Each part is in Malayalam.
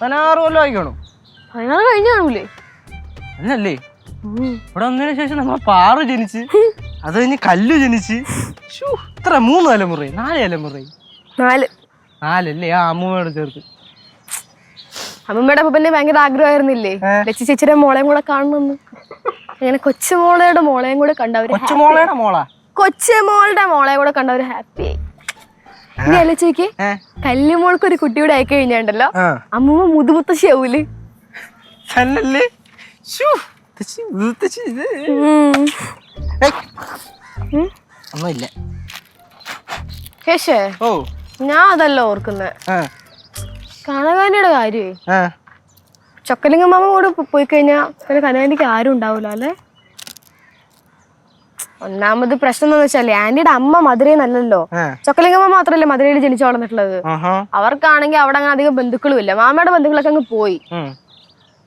പതിനാറ് കൊല്ലം ആയിക്കണു. പതിനാറ് കഴിഞ്ഞ കാണൂലേ? എന്നല്ലേ ഇവിടെ വന്നതിന് ശേഷം നമ്മളെ പാറു ജനിച്ച് അത് കഴിഞ്ഞ് കല്ലു ജനിച്ച്. ഇത്ര മൂന്ന് തലമുറ നാല് തലമുറ നാല്. നാലല്ലേ? ആ അമ്മൂമ്മയോട് ചേർത്ത്. അമ്മമ്മയുടെ പിന്നെ ഭയങ്കര ആഗ്രഹമായിരുന്നില്ലേ. ലച്ചി ചേച്ചിയുടെ മോളെയും കൂടെ കാണണമെന്ന്. അങ്ങനെ കൊച്ചുമോളയുടെ മോളെയും കൂടെ കണ്ടവര് കൊച്ചുമോളയുടെ മോളാ? കൊച്ചുമോളുടെ മോളെ കൂടെ കണ്ടവര് ഹാപ്പി അലച്ചേക്ക് ഏ. കല്ലുമോൾക്ക് ഒരു കുട്ടിയുടെ ആയി കഴിഞ്ഞാണ്ടല്ലോ. അമ്മ അമ്മൂമ്മ മുതുമുത്തശ്ശിയാവൂൽ. ഒന്നുമില്ല. കേശേ ഓ. ഞാൻ അതല്ല ഓർക്കുന്നേ. കനകാനിയുടെ കാര്യേ. ചൊക്കലിംഗ മാമ കൂടെ പോയി കഴിഞ്ഞാൽ കനകാനിക്ക് ആരും ഉണ്ടാവൂല അല്ലേ? ഒന്നാമത് പ്രശ്നം എന്ന് വെച്ചാൽ ആന്റിയുടെ അമ്മ ആ. ചൊക്കലിംഗമ്മ മാത്രല്ലേ മധുരയിൽ ജനിച്ചു വളർന്നിട്ടുള്ളത്. അവർക്കാണെങ്കിൽ അവിടെ അങ്ങനെ അധികം ബന്ധുക്കളും ഇല്ല. മാമയുടെ ബന്ധുക്കളൊക്കെ അങ്ങ് പോയി.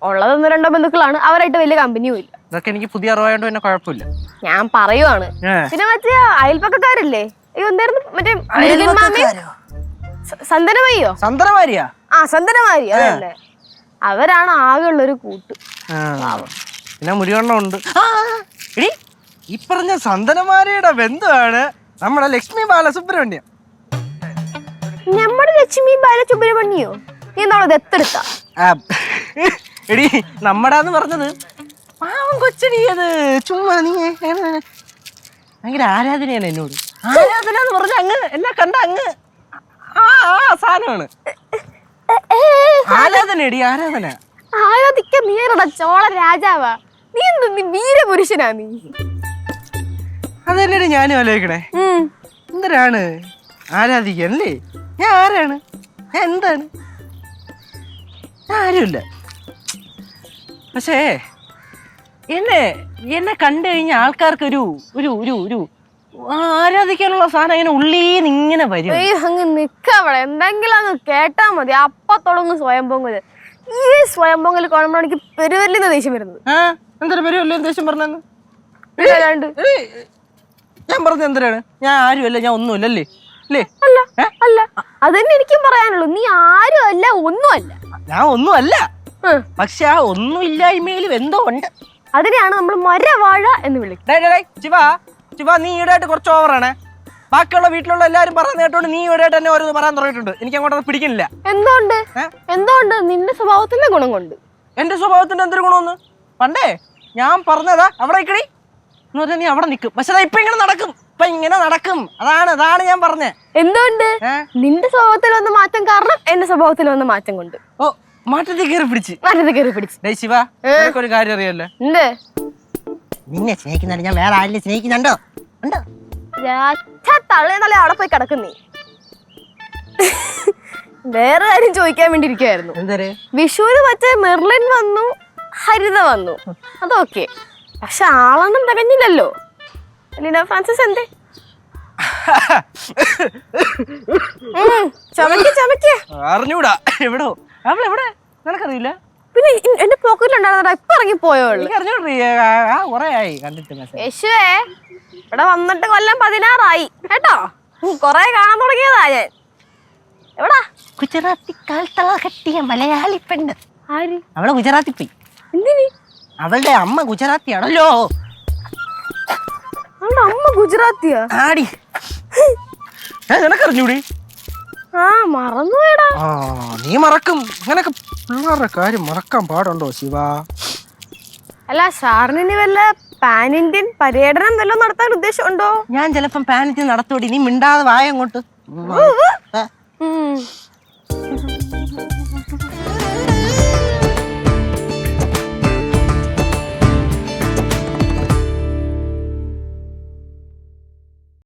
ഉള്ളത് ഒന്ന് രണ്ടോ ബന്ധുക്കളാണ്. അവരായിട്ട് വലിയ കമ്പനിയും ഇല്ല. ഇതൊക്കെ എനിക്ക് പുതിയ അറിവായോണ്ട് പിന്നെ കുഴപ്പമില്ല. ഞാൻ പറയുവാണ്. പിന്നെ മറ്റേ അയൽപ്പക്കക്കാരില്ലേ അയ്യോ എന്തായിരുന്നു? മറ്റേ മുരുകൻ മാമയും സ- സന്തനമാരിയാ? ആ സന്തനമാരി അതല്ലേ അവരാണ് ആകെ ഉള്ളൊരു കൂട്ട്. പിന്നെ മുരുകണ്ണ ഉണ്ട് ഈ പറഞ്ഞ സന്തനമാരയുടെ ബന്ധുവാണ് നമ്മുടെ ലക്ഷ്മി ബാലസുബ്രഹ്മണ്യം. നമ്മുടെ ലക്ഷ്മി ബാലസുബ്രഹ്മണ്യോ? നീ നമ്മളെ ദത്തെടുത്ത ആ, എടി നമ്മടാന്ന് പറഞ്ഞത് പാവം കൊച്ചടിയത് ചുമ്മാ നീ ഭയങ്കര ആരാധനയാണ് എന്നോട്. ആരാധന എന്ന് പറഞ്ഞ അങ്ങ് എന്നെ കണ്ട അങ്ങ്. ആ ആ സാധനമാണ്. ആരാധന എടി ആരാധന. ആരാധിക്ക നീ ചോള രാജാവാ. നീ എന്ത് നീ വീരപുരുഷനാ നീ? അതല്ലേ ഞാനും ആലോചിക്കണേ. എന്തരാണ് അല്ലേ ഞാൻ ആരാണ്? ഞാൻ എന്താണ്? ഞാൻ ആരുമില്ല. പക്ഷേ എന്നെ എന്നെ കണ്ടു കഴിഞ്ഞ ആൾക്കാർക്ക് ഒരു ഒരു ഒരു ഒരു ആരാധിക്കാനുള്ള സാധനം ഇങ്ങനെ ഉള്ളീന്ന് ഇങ്ങനെ വരും. അങ്ങ് നിക്കവിടെ എന്തെങ്കിലും അങ്ങ് കേട്ടാ മതി. അപ്പൊ തുടങ്ങും സ്വയം പൊങ്കൽ ഈ സ്വയം പൊങ്കൽ കാണുമ്പോൾ എനിക്ക് പെരുവല്ലിന്ന് ദേഷ്യം വരുന്നത്. ആ? എന്തൊരു പേരും അല്ലേ ദേഷ്യം എടീ, ഞാൻ പറഞ്ഞ എന്തിനാണ്? ഞാൻ ആരുമല്ല ഞാൻ ഒന്നുമില്ല അല്ലേ? അല്ലേ? അല്ല അല്ല. അതന്നെ എനിക്കും പറയാനുള്ളൂ. നീ ആരും അല്ല ഒന്നും അല്ല ഞാൻ ഒന്നുമല്ല. അല്ല പക്ഷെ ആ ഒന്നുമില്ലായ്മയിലും എന്തോ ഉണ്ട്. അതിനെയാണ് നമ്മൾ മരവാഴ എന്ന് വിളിക്കുന്നത്. ശിവ ശിവ നീ ഈടായിട്ട് കുറച്ച് ഓവറാണ് ബാക്കിയുള്ള വീട്ടിലുള്ള എല്ലാരും പറയുന്ന കേട്ടോണ്ട് നീ ഈടായിട്ട് തന്നെ ഓരോന്ന് പറയാൻ തുടങ്ങിയിട്ടുണ്ട്. എനിക്ക് അങ്ങോട്ട് പിടിക്കുന്നില്ല. എന്തുകൊണ്ട്? എന്തുകൊണ്ട്? നിന്റെ സ്വഭാവത്തിന്റെ ഗുണം കൊണ്ട്. എന്റെ സ്വഭാവത്തിന്റെ എന്തൊരു ഗുണമെന്ന് പണ്ടേ ഞാൻ പറഞ്ഞതാ. അവിടെ നിൽക്കടി എന്ന് പറഞ്ഞാൽ നീ അവിടെ നിൽക്കും. പക്ഷെ ഇപ്പൊ ഇങ്ങനെ നടക്കും. ഇപ്പൊ ഇങ്ങനെ നടക്കും. അതാണ് അതാണ് ഞാൻ പറഞ്ഞേ. എന്തുകൊണ്ട്? നിന്റെ സ്വഭാവത്തിൽ വന്ന മാറ്റം കാരണം എന്റെ സ്വഭാവത്തിൽ വന്ന മാറ്റം കൊണ്ട്. ഓ മാറ്റത്തിൽ കയറി പിടിച്ച്. മാറ്റത്തിൽ കയറി പിടിച്ച്. ശിവ ഒരു കാര്യം അറിയാലോ. എന്ത്? നിന്നെ സ്നേഹിക്കുന്നുണ്ട്. ഞാൻ വേറെ ആരെങ്കിലും സ്നേഹിക്കുന്നുണ്ടോ? ഉണ്ടോ? തള്ളേ തള്ളേ അവിടെ പോയി കിടക്കുന്നേ വേറെ കാര്യം ചോദിക്കാൻ വേണ്ടി ഇരിക്കുവായിരുന്നു. വിഷുവിന് മറ്റേ മെർലിൻ വന്നു ഹരിത വന്നു. അതൊക്കെ പക്ഷെ ആളൊന്നും തികഞ്ഞില്ലല്ലോ. ലീന ഫ്രാൻസിസ് എന്തേ? അറിഞ്ഞൂടാ. എവിടോ? നിനക്കറിയില്ല? പിന്നെ ഇ- എന്റെ പോക്കറ്റിലുണ്ടായിരുന്നടാ ഇപ്പൊ ഇറങ്ങി പോയോ ഉള്ളു എനിക്ക് ആ കുറെ ആയി കണ്ടിട്ട് യേശുവേ ഇവിടെ വന്നിട്ട് കൊല്ലം പതിനാറായി. കേട്ടോ? ഉം, കൊറേ കാണാൻ തുടങ്ങിയതാ ഞാൻ. എവിടാ? ഗുജറാത്തി കാൽത്തള കെട്ടിയ മലയാളി പെണ്ണ്. ആര്? അവളെ ഗുജറാത്തി പോയി. എന്തിനി? അവളുടെ അമ്മ ഗുജറാത്തിയാണല്ലോ. അവളുടെ അമ്മ ഗുജറാത്തിയാ? ആടി. ഏ നിനക്കറിഞ്ഞൂടി? ആ മറന്നുപോയടാ. ആ നീ മറക്കും. അങ്ങനൊക്കെ പിള്ളേരുടെ കാര്യം മറക്കാൻ പാടുണ്ടോ ശിവ? അല്ല സാറിന് വല്ല പാൻ ഇന്ത്യൻ പര്യടനം വല്ലതും നടത്താൻ ഉദ്ദേശമുണ്ടോ? ഞാൻ ചിലപ്പം ഇന്ത്യൻ നടത്തോടി നീ മിണ്ടാതെ വായ അങ്ങോട്ട്.